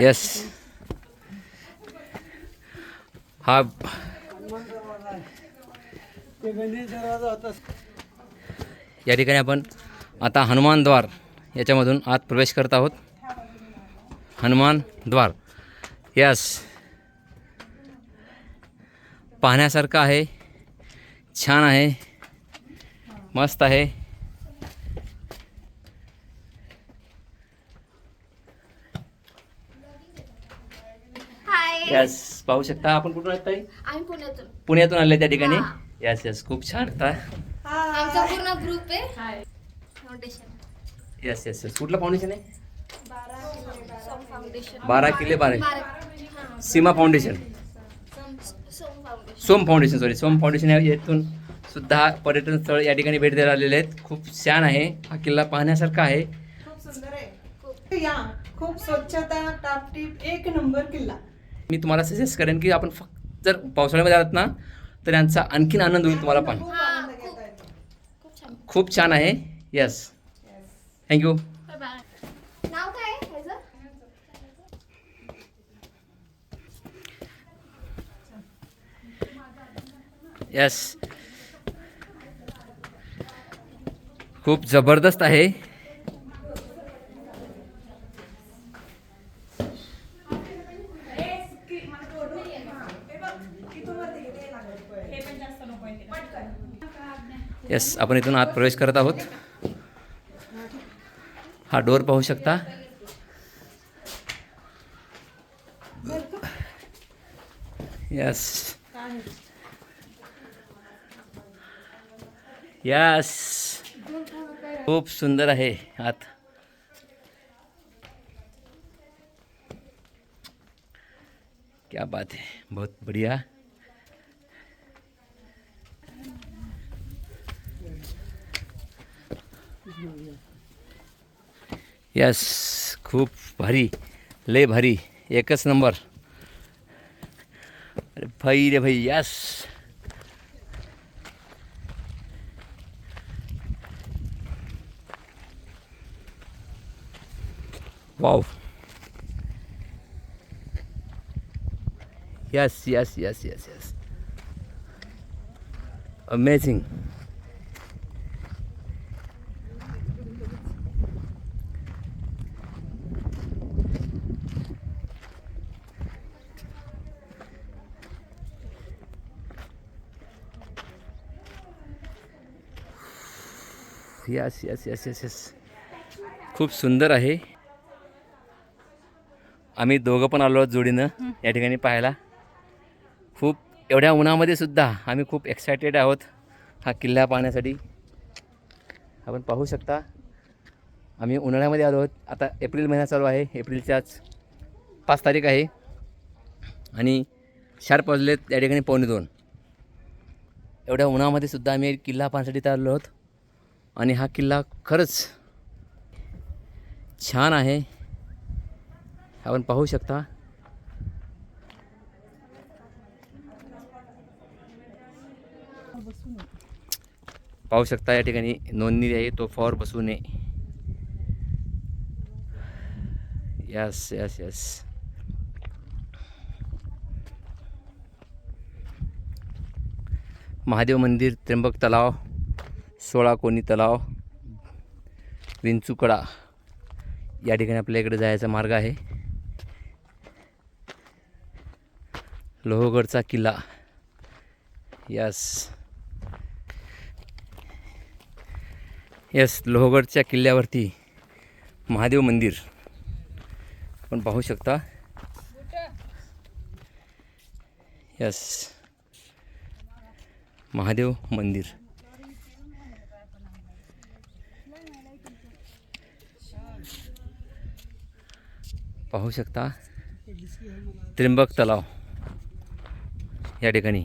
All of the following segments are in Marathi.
येस हा. या ठिकाणी आपण आता हनुमान द्वार याच्यामधून आत प्रवेश करत आहोत. हनुमान द्वार. यस पाहण्यासारखं आहे. छान आहे. मस्त आहे. यस पाहू शकता आपण कुठून येत ताई? आम्ही पुण्यातून. पुण्यातून आले त्या ठिकाणी. यस यस खूप छान आता. आमचा पूर्ण ग्रुप आहे. फाउंडेशन यस यस यस कुठलं फाउंडेशन आहे? सोम फाउंडेशन बारा. किल्ले बारा बारा. Seema Foundation Som Som Foundation Som Foundation sorry Som Foundation या येथून सुद्धा पर्यटन स्थळ या ठिकाणी भेट द्यायला आलेले आहेत. खूप छान आहे. हा किल्ला पाहण्यासारखा आहे. खूप सुंदर आहे. या. खूप स्वच्छता टापटीप एक नंबर किल्ला. मी तुम्हाला सजेस्ट करेन की आपण फक्त जर पावसाळ्यामध्ये आलात ना तर यांचा आणखीन आनंद होईल तुम्हाला पण. खूप छान. खूप छान आहे. Yes thank you bye bye नाव काय आहे ह्याचं? येस खूप जबरदस्त आहे. येस आपण इथून आत प्रवेश करत आहोत. हा डोर पाहू शकता. येस यस खूप सुंदर आहे आत. क्या बात है बहुत बढ़िया. यस खूप भारी लय भारी एकच नंबर. अरे भाई रे भाई yes. Wow. Yes yes yes yes yes. Amazing Yes, yes, yes, yes, yes. खूप सुंदर आहे. आम्ही दोघं पण आलो आहोत जोडीनं. या ठिकाणी पाहायला. खूप एवढ्या उन्हामध्ये सुद्धा आम्ही खूप एक्सायटेड आहोत. हा किल्ला पाहण्यासाठी. आपण पाहू शकता. आम्ही उन्हाळ्यामध्ये आलो आहोत. आता एप्रिल महिना चालू आहे. एप्रिलच्याच पाच तारीख आहे. आणि शार्प वाजलेत या ठिकाणी पावणे दोन. एवढ्या उन्हामध्ये सुद्धा आम्ही किल्ला पाहण्यासाठी आलो आहोत. आणि हा किल्ला खरंच छान आहे. आपण पाहू शकता. पाहू शकता या ठिकाणी नोंदणी आहे तो फॉर बसू नये. यस यस यस महादेव मंदिर त्र्यंबक तलाव. सोळा कोणी तलाव विंचुकडा या ठिकाणी आपल्या इकडे जायचा मार्ग आहे. लोहगडचा किल्ला. यस. यस लोहगडच्या किल्ल्यावरती महादेव मंदिर. आपण पाहू शकता. यस. महादेव मंदिर. पाहू शकता. त्र्यंबक तलाव या ठिकाणी.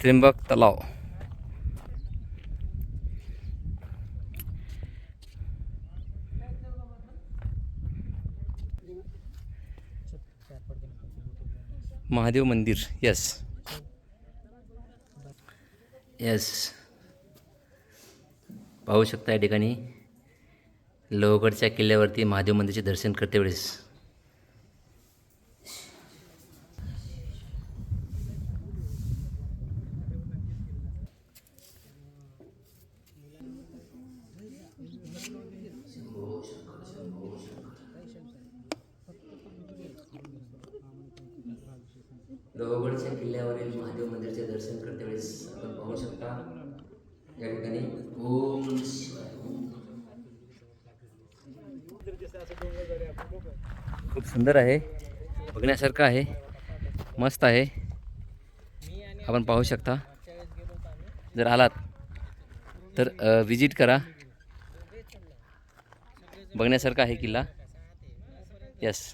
त्र्यंबक तलाव. महादेव मंदिर यस यस पाहू शकता या ठिकाणी. लोहगडच्या किल्ल्यावरती महादेव मंदिरचे दर्शन करते वेळेस. लोहगडच्या किल्ल्यावरील महादेव मंदिरचे दर्शन करते वेळेस आपण पाहू शकता. या ठिकाणी खूप सुंदर आहे. बघण्यासारखं आहे. मस्त आहे. आपण पाहू शकता. जर आलात तर विजिट करा. बघण्यासारखा आहे किल्ला. यस